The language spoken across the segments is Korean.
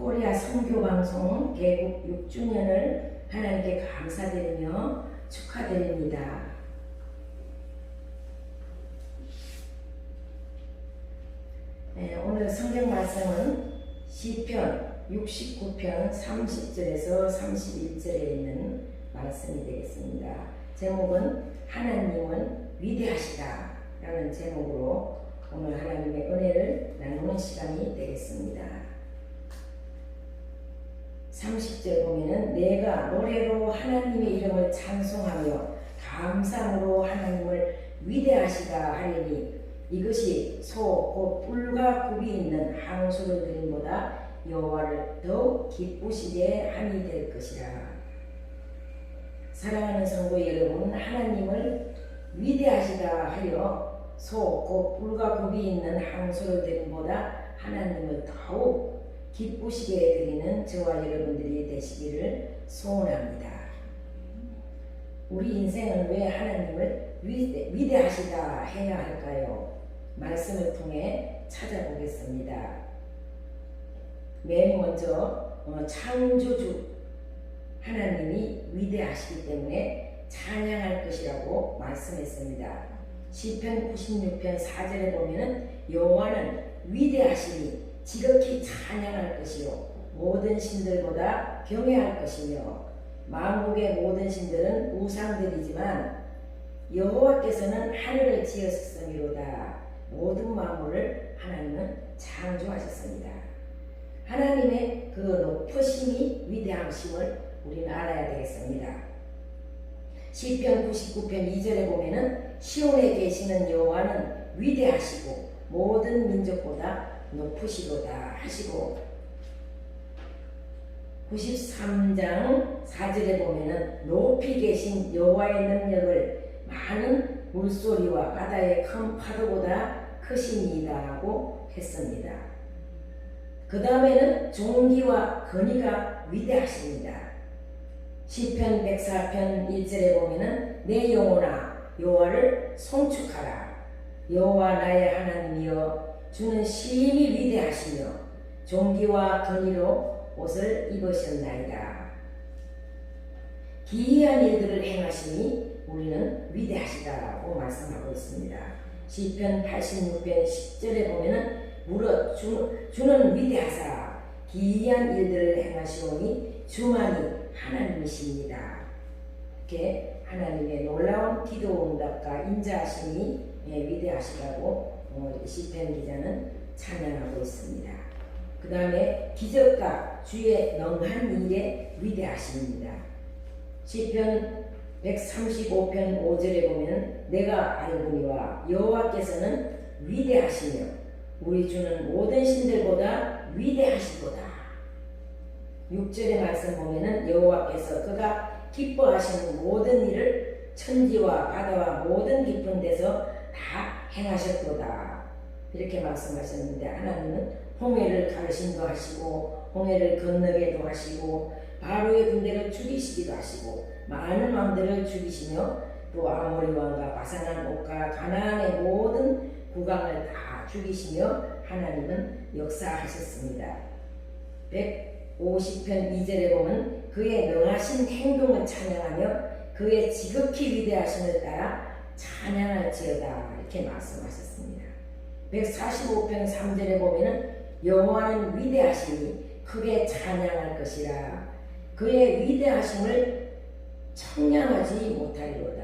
코리아 선교방송 개국 6주년을 하나님께 감사드리며 축하드립니다. 네, 오늘 성경 말씀은 시편 69편 30절에서 31절에 있는 말씀이 되겠습니다. 제목은 하나님은 위대하시다 라는 제목으로 오늘 하나님의 은혜를 나누는 시간이 되겠습니다. 30절 보면은 내가 노래로 하나님의 이름을 찬송하며 감사함으로 하나님을 위대하시다 하리니 이것이 소곧 뿔과 굽이 있는 항소를 드림보다 여호와를 더욱 기쁘시게 함이 될 것이라. 사랑하는 성도 여러분, 하나님을 위대하시다 하여 소곧 뿔과 굽이 있는 항소를 드림보다 하나님을 더욱 기쁘시게 드리는 저와 여러분들이 되시기를 소원합니다. 우리 인생은 왜 하나님을 위대, 위대하시다 해야 할까요? 말씀을 통해 찾아보겠습니다. 맨 먼저 어, 창조주 하나님이 위대하시기 때문에 찬양할 것이라고 말씀했습니다. 시편 96편 4절에 보면은 여호와는 위대하시니 지극히 찬양할 것이요 모든 신들보다 경외할 것이며 만국의 모든 신들은 우상들이지만 여호와께서는 하늘을 지으셨음이로다 모든 만물을 하나님은 창조하셨습니다. 하나님의 그 높으심이 위대함심을 우리는 알아야 되겠습니다. 시편 99편 2절에 보면은 시온에 계시는 여호와는 위대하시고 모든 민족보다 높으시도다 하시고 93장 4절에 보면은 높이 계신 여호와의 능력을 많은 물소리와 바다의 큰 파도보다 크시니이다라고 했습니다. 그 다음에는 종기와 건의가 위대하십니다. 시편 104편 1절에 보면은 내 영혼아 여호와를 송축하라 여호와 나의 하나님이여 주는 심히 위대하시며 종기와 건의로 옷을 입으셨나이다. 기이한 일들을 행하시니 우리는 위대하시다고 말씀하고 있습니다. 시편 86편 10절에 보면은 무릇 주, 주는 위대하사 기이한 일들을 행하시오니 주만이 하나님이십니다. 이렇게 하나님의 놀라운 기도 응답과 인자하심이 예, 위대하시다고 어, 시편 기자는 찬양하고 있습니다. 그 다음에 기적과 주의 능한 일에 위대하십니다. 시편 135편 5절에 보면 내가 알고니와 여호와께서는 위대하시며 우리 주는 모든 신들보다 위대하시도다. 6절의 말씀 보면은 여호와께서 그가 기뻐하시는 모든 일을 천지와 바다와 모든 깊은 데서 다 행하셨도다. 이렇게 말씀하셨는데 하나님은 홍해를 가르신도 하시고 홍해를 건너게도 하시고 바로의 군대를 죽이시기도 하시고 많은 왕들을 죽이시며 또 아모리 왕과 바산한 옥과 가나안의 모든 국왕을 다 죽이시며 하나님은 역사하셨습니다. 150편 2절에 보면 그의 능하신 행동을 찬양하며 그의 지극히 위대하심을 따라 찬양할지어다 이렇게 말씀하셨습니다. 145편 3절에 보면은 여호와는 위대하시니 크게 찬양할 것이라 그의 위대하심을 청량하지 못하리로다.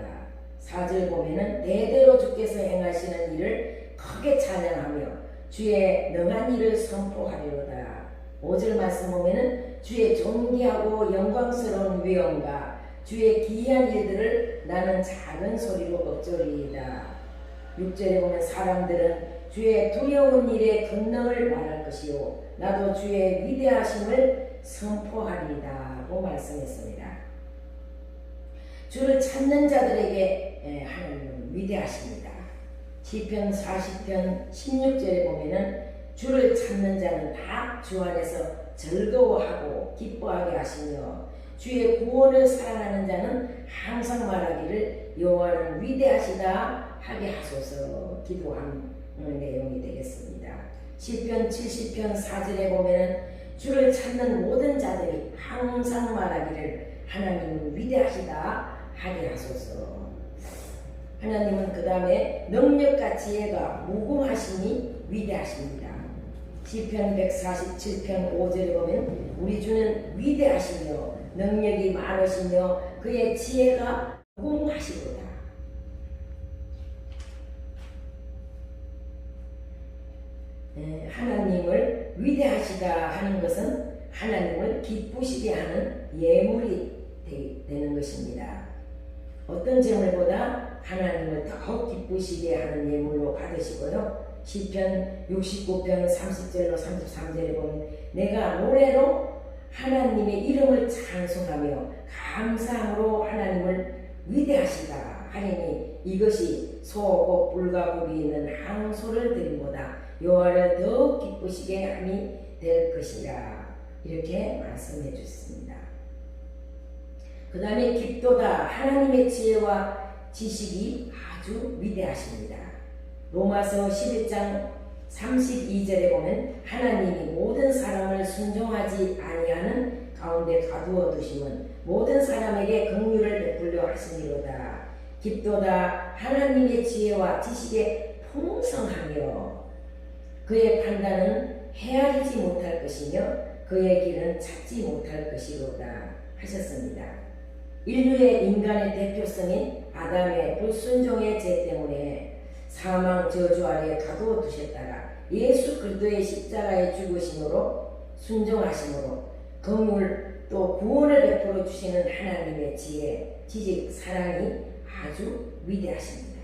4절 보면은 대대로 주께서 행하시는 일을 크게 찬양하며 주의 능한 일을 선포하리로다. 5절 말씀 보면은 주의 존귀하고 영광스러운 위엄과 주의 기이한 일들을 나는 작은 소리로 어쩌리이다. 6절에 보면 사람들은 주의 두려운 일의 권능을 말할 것이요 나도 주의 위대하심을 선포하리이다고 말씀했습니다. 주를 찾는 자들에게 하나님은 위대하십니다. 시편 40편 16절에 보면은 주를 찾는 자는 다 주 안에서 즐거워하고 기뻐하게 하시며 주의 구원을 사랑하는 자는 항상 말하기를 여호와는 위대하시다 하게 하소서 기도한 내용이 되겠습니다. 시편 70편 4절에 보면은 주를 찾는 모든 자들이 항상 말하기를 하나님은 위대하시다 하게 하소서. 하나님은 그 다음에 능력과 지혜가 무궁하시니 위대하십니다. 시편 147편 5절에 보면 우리 주는 위대하시며 능력이 많으시며 그의 지혜가 무궁하시도다. 에, 하나님을 위대하시다 하는 것은 하나님을 기쁘시게 하는 예물이 되, 되는 것입니다. 어떤 제물보다 하나님을 더욱 기쁘시게 하는 예물로 받으시고요. 시편 69편 30절로 33절에 보면 내가 노래로 하나님의 이름을 찬송하며 감사함으로 하나님을 위대하시다 하리니 이것이 소고 불과 불이 있는 항소를 드림보다 여호와를 더 기쁘시게 함이 될 것이라 이렇게 말씀해 주셨습니다. 그 다음에 깊도다 하나님의 지혜와 지식이 아주 위대하십니다. 로마서 11장 32절에 보면 하나님이 모든 사람을 순종하지 아니하는 가운데 가두어 두심은 모든 사람에게 긍휼을 베풀려 하시니로다. 깊도다 하나님의 지혜와 지식에 풍성하며 그의 판단은 헤아리지 못할 것이며 그의 길은 찾지 못할 것이로다 하셨습니다. 인류의 인간의 대표성인 아담의 불순종의 죄 때문에 사망 저주 아래 가두어 두셨다가 예수 그리스도의 십자가의 죽으심으로 순종하심으로 긍휼 또 구원을 베풀어 주시는 하나님의 지혜, 지식, 사랑이 아주 위대하십니다.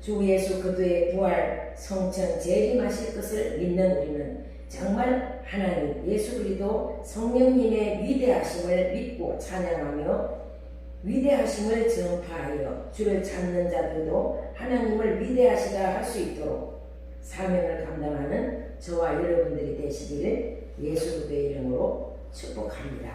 주 예수 그리스도의 부활, 성천, 재림하실 것을 믿는 우리는 정말 하나님 예수 그리스도 성령님의 위대하심을 믿고 찬양하며 위대하심을 전파하여 주를 찾는 자들도 하나님을 위대하시다 할 수 있도록 사명을 감당하는 저와 여러분들이 되시기를 예수 그리스도의 이름으로 축복합니다.